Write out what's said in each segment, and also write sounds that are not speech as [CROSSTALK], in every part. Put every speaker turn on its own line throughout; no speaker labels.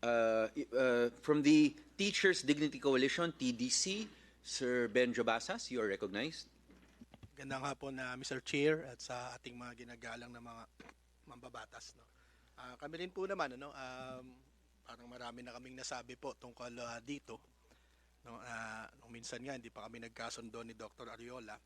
Uh, uh, from the Teachers Dignity Coalition, TDC, Sir Ben Jabasas, you are recognized.
Ganda nga po na Mr. Chair at sa ating mga ginagalang na mga mambabatas. No? Ah, kami rin po naman, ano, um, parang marami na kaming nasabi po tungkol ah, dito. No, nung minsan nga, hindi pa kami nagkasundo ni Dr. Ariola.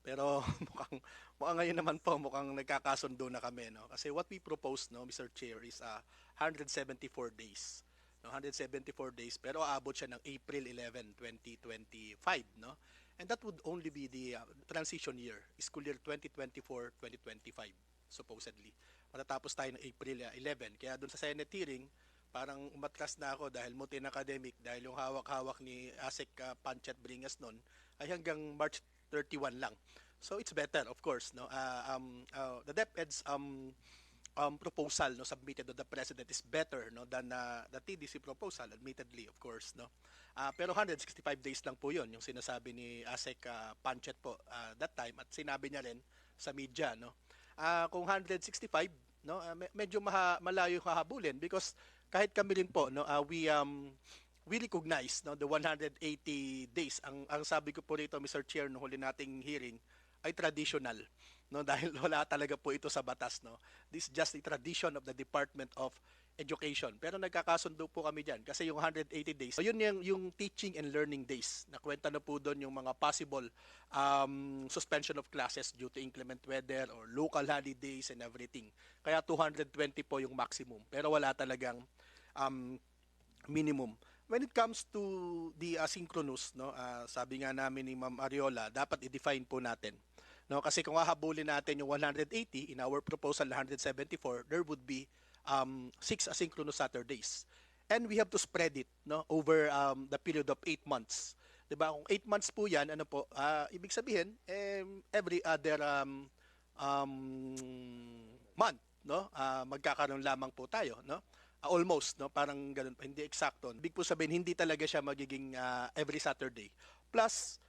Pero [LAUGHS] mukhang, mukhang ngayon naman po, mukhang nagkakasundo na kami. No? Kasi what we propose, no, Mr. Chair, is ah, 174 days. No, 174 days, pero aabot siya ng April 11, 2025. No? And that would only be the uh, transition year, school year 2024-2025, supposedly. Matatapos tayo ng April uh, 11. Kaya doon sa Senate hearing, parang umatras na ako dahil mutin academic, dahil yung hawak-hawak ni ASEC uh, Panchat Bringas noon ay hanggang March 31 lang. So it's better, of course. No? Uh, um, uh, the DepEd's um, um, proposal no, submitted to the President is better no, than uh, the TDC proposal, admittedly, of course. No? Ah, pero 165 days lang po yun, yung sinasabi ni ASEC uh, Panchet po ah, that time at sinabi niya rin sa media. No? Ah, kung 165, no, me- medyo maha, malayo hahabulin because kahit kami rin po, no, ah, we, um, we recognize no, the 180 days. Ang, ang sabi ko po rito, Mr. Chair, no huli nating hearing, ay traditional no [LAUGHS] dahil wala talaga po ito sa batas no this is just a tradition of the Department of Education pero nagkakasundo po kami diyan kasi yung 180 days so yun yung yung teaching and learning days nakwenta na po doon yung mga possible um, suspension of classes due to inclement weather or local holidays and everything kaya 220 po yung maximum pero wala talagang um, minimum. When it comes to the asynchronous, no, ah, sabi nga namin ni Ma'am Ariola, dapat i-define po natin. No, kasi kung hahabulin natin yung 180 in our proposal 174, there would be um, six asynchronous Saturdays. And we have to spread it no over um, the period of 8 months. 'Di ba? Kung 8 months po 'yan, ano po, ah, ibig sabihin eh, every other um, um, month, no? Ah, magkakaroon lamang po tayo, no? Ah, almost, no? Parang ganun pa, hindi eksakto. Big po sabihin, hindi talaga siya magiging ah, every Saturday. Plus,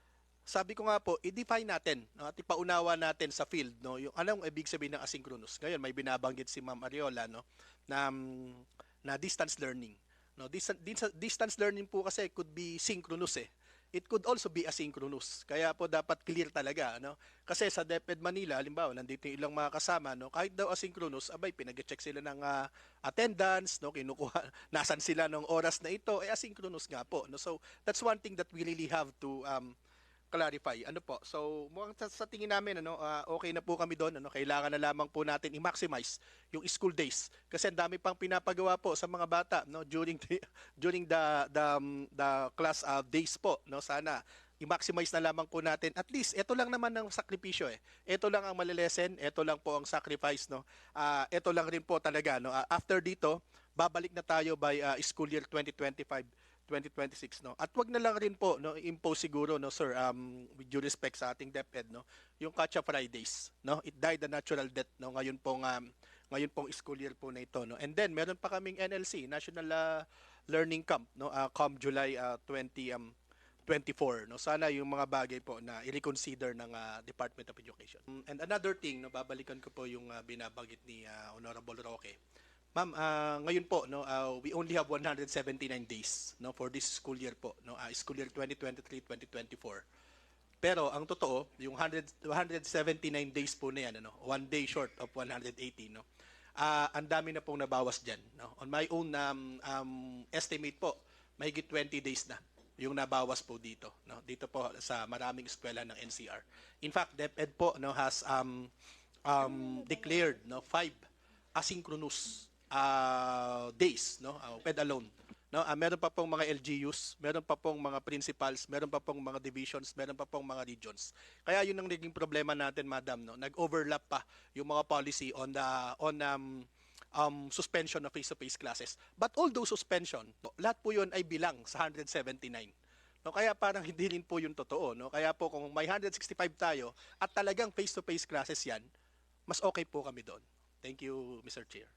sabi ko nga po, i-define natin, no? at ipaunawa natin sa field, no? Yung anong ibig sabihin ng asynchronous. Ngayon, may binabanggit si Ma'am Ariola, no? Na, mm, na distance learning. No, distance, distance learning po kasi could be synchronous eh. It could also be asynchronous. Kaya po dapat clear talaga, no? Kasi sa DepEd Manila, halimbawa, nandito yung ilang mga kasama, no? Kahit daw asynchronous, abay pinag-check sila ng ah, attendance, no? Kinukuha [LAUGHS] nasan sila ng oras na ito, eh asynchronous nga po, no? So, that's one thing that we really have to um clarify. Ano po? So, mukhang sa, sa tingin namin ano, ah, okay na po kami doon, ano, kailangan na lamang po natin i-maximize yung school days kasi ang dami pang pinapagawa po sa mga bata, no, during the, [LAUGHS] during the the, um, the class uh, days po, no. Sana i-maximize na lamang po natin. At least ito lang naman ang sakripisyo eh. Ito lang ang malilesen, ito lang po ang sacrifice, no. Ah, ito lang rin po talaga, no. Ah, after dito, babalik na tayo by ah, school year 2025 2026 no. At wag na lang rin po no impose siguro no sir um with due respect sa ating DepEd no yung Catch Up Fridays no. It died a natural death no ngayon pong um, ngayon pong school year po na ito no. And then meron pa kaming NLC National ah, Learning Camp no uh, come July ah, 20 um 24 no sana yung mga bagay po na i-reconsider ng ah, Department of Education. And another thing no babalikan ko po yung ah, binabanggit ni ah, Honorable Roque. Ma'am, ah, ngayon po no, ah, we only have 179 days no for this school year po, no, ah, school year 2023-2024. Pero ang totoo, yung 100 179 days po na yan ano, one day short of 180 no. Ah, ang dami na pong nabawas diyan, no. On my own um, um, estimate po, mahigit 20 days na yung nabawas po dito, no. Dito po sa maraming eskwela ng NCR. In fact, DepEd po no has um, um, declared no five asynchronous uh, days, no? Uh, PED alone. No, Ah, meron pa pong mga LGUs, meron pa pong mga principals, meron pa pong mga divisions, meron pa pong mga regions. Kaya yun ang naging problema natin, madam, no. Nag-overlap pa yung mga policy on the on um, um, suspension of face-to-face classes. But all those suspension, po, lahat po yun ay bilang sa 179. No, kaya parang [LAUGHS] hindi rin po yung totoo. No? Kaya po kung may 165 tayo at talagang face-to-face classes yan, mas okay po kami doon. Thank you, Mr. Chair.